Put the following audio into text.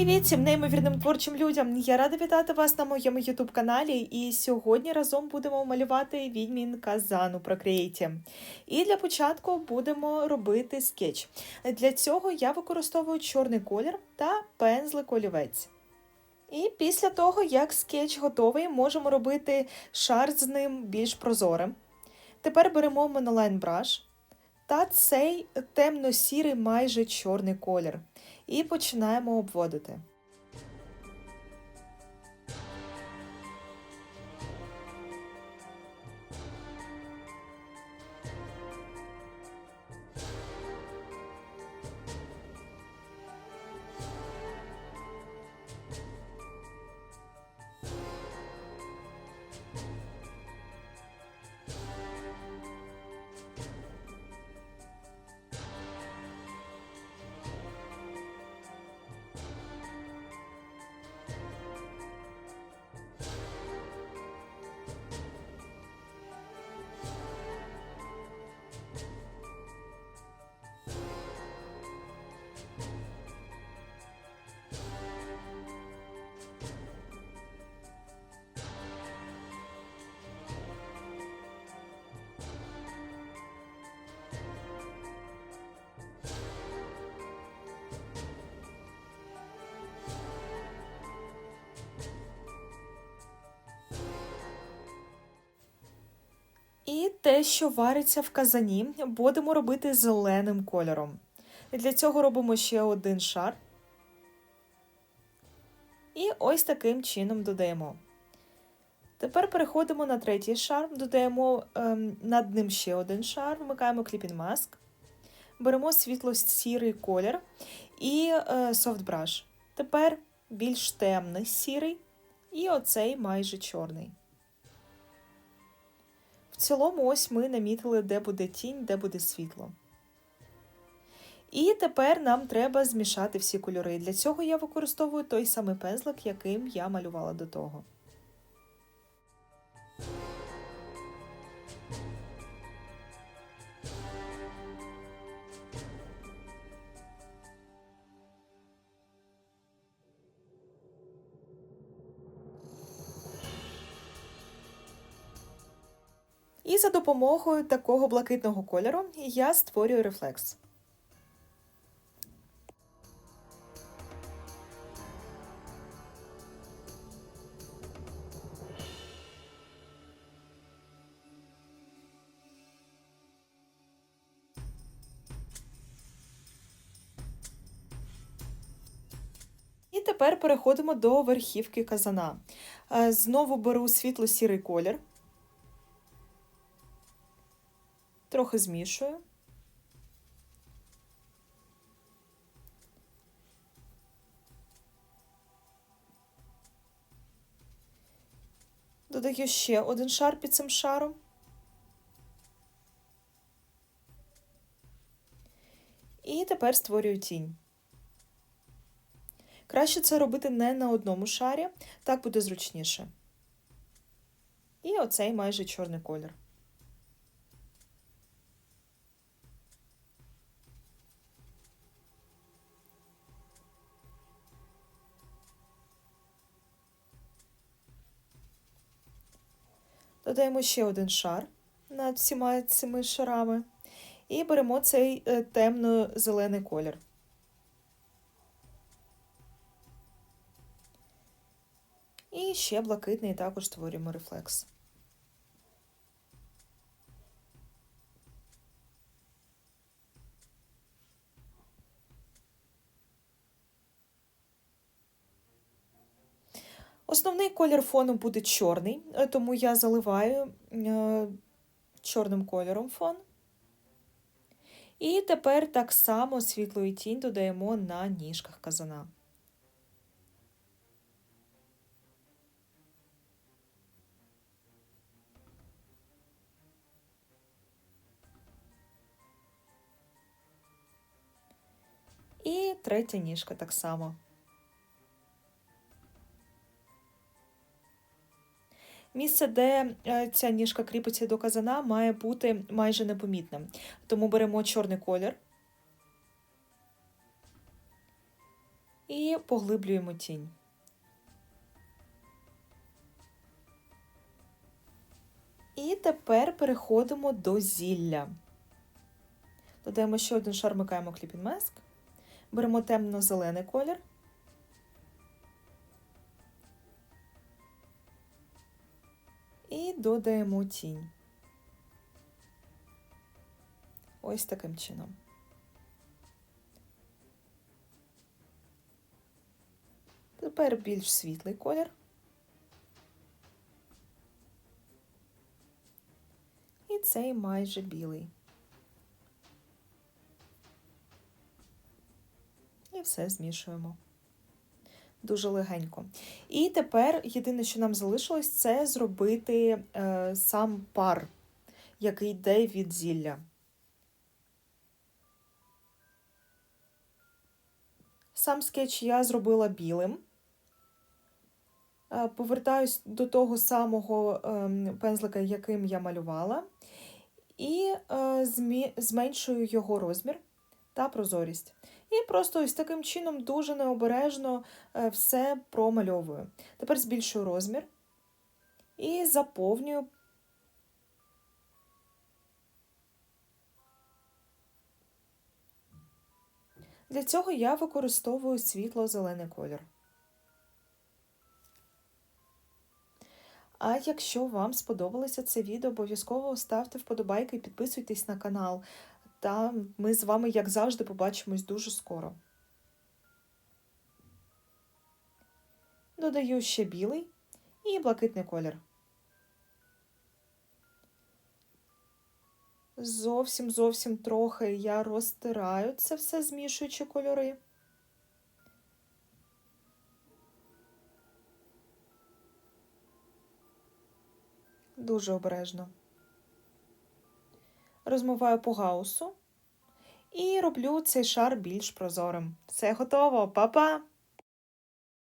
Привіт всім неймовірним творчим людям! Я рада вітати вас на моєму ютуб каналі. І сьогодні разом будемо малювати відьмін казану про Create. І для початку будемо робити скетч. Для цього я використовую чорний колір та пензлик олівець. І після того, як скетч готовий, можемо робити шар з ним більш прозорим. Тепер беремо Monoline Brush та цей темно-сірий майже чорний колір і починаємо обводити. Те, що вариться в казані, будемо робити зеленим кольором. Для цього робимо ще один шар. І ось таким чином додаємо. Тепер переходимо на третій шар, додаємо ем, над ним ще один шар, вмикаємо Clipping Mask, беремо світло-сірий колір і е, Brush. Тепер більш темний сірий і оцей майже чорний. Цілому, ось ми намітили, де буде тінь, де буде світло. І тепер нам треба змішати всі кольори. Для цього я використовую той самий пензлик, яким я малювала до того. І за допомогою такого блакитного кольору я створюю рефлекс. І тепер переходимо до верхівки казана. Е, Знову беру світло-сірий колір. Трохи змішую. Додаю ще один шар під цим шаром. І тепер створюю тінь. Краще це робити не на одному шарі, так буде зручніше. І оцей майже чорний колір. Додаємо ще один шар над всіма цими шарами і беремо цей е, темно-зелений колір. І ще блакитний також створюємо рефлекс. Основний колір фону буде чорний, е, тому я заливаю е, чорним кольором фон. І тепер так само світло і тінь додаємо на ніжках казана. І третя ніжка так само. Місце, де е, ця ніжка кріпиться до казана, має бути майже непомітним. Тому беремо чорний колір і поглиблюємо тінь. І тепер переходимо до зілля. Додаємо ще один шар, вмикаємо Clipping Mask. Беремо темно-зелений колір. І додаємо тінь. Ось таким чином. Тепер більш світлий колір. І цей майже білий. І все змішуємо. Дуже легенько. І тепер єдине, що нам залишилось, це зробити е, сам пар, який йде від зілля. Сам скетч я зробила білим. Е, Повертаюсь до того самого ем, пензлика, яким я малювала, і е, зменшую його розмір та прозорість. І просто ось таким чином дуже необережно е, все промальовую. Тепер збільшую розмір і заповнюю. Для цього я використовую світло-зелений колір. А якщо вам сподобалося це відео, обов'язково ставте вподобайки і підписуйтесь на канал. Та ми з вами, як завжди, побачимось дуже скоро. Додаю ще білий і блакитний колір. Зовсім зовсім трохи я розтираю це все, змішуючи кольори. Дуже обережно. Розмиваю по гаусу і роблю цей шар більш прозорим. Все готово, Па-па!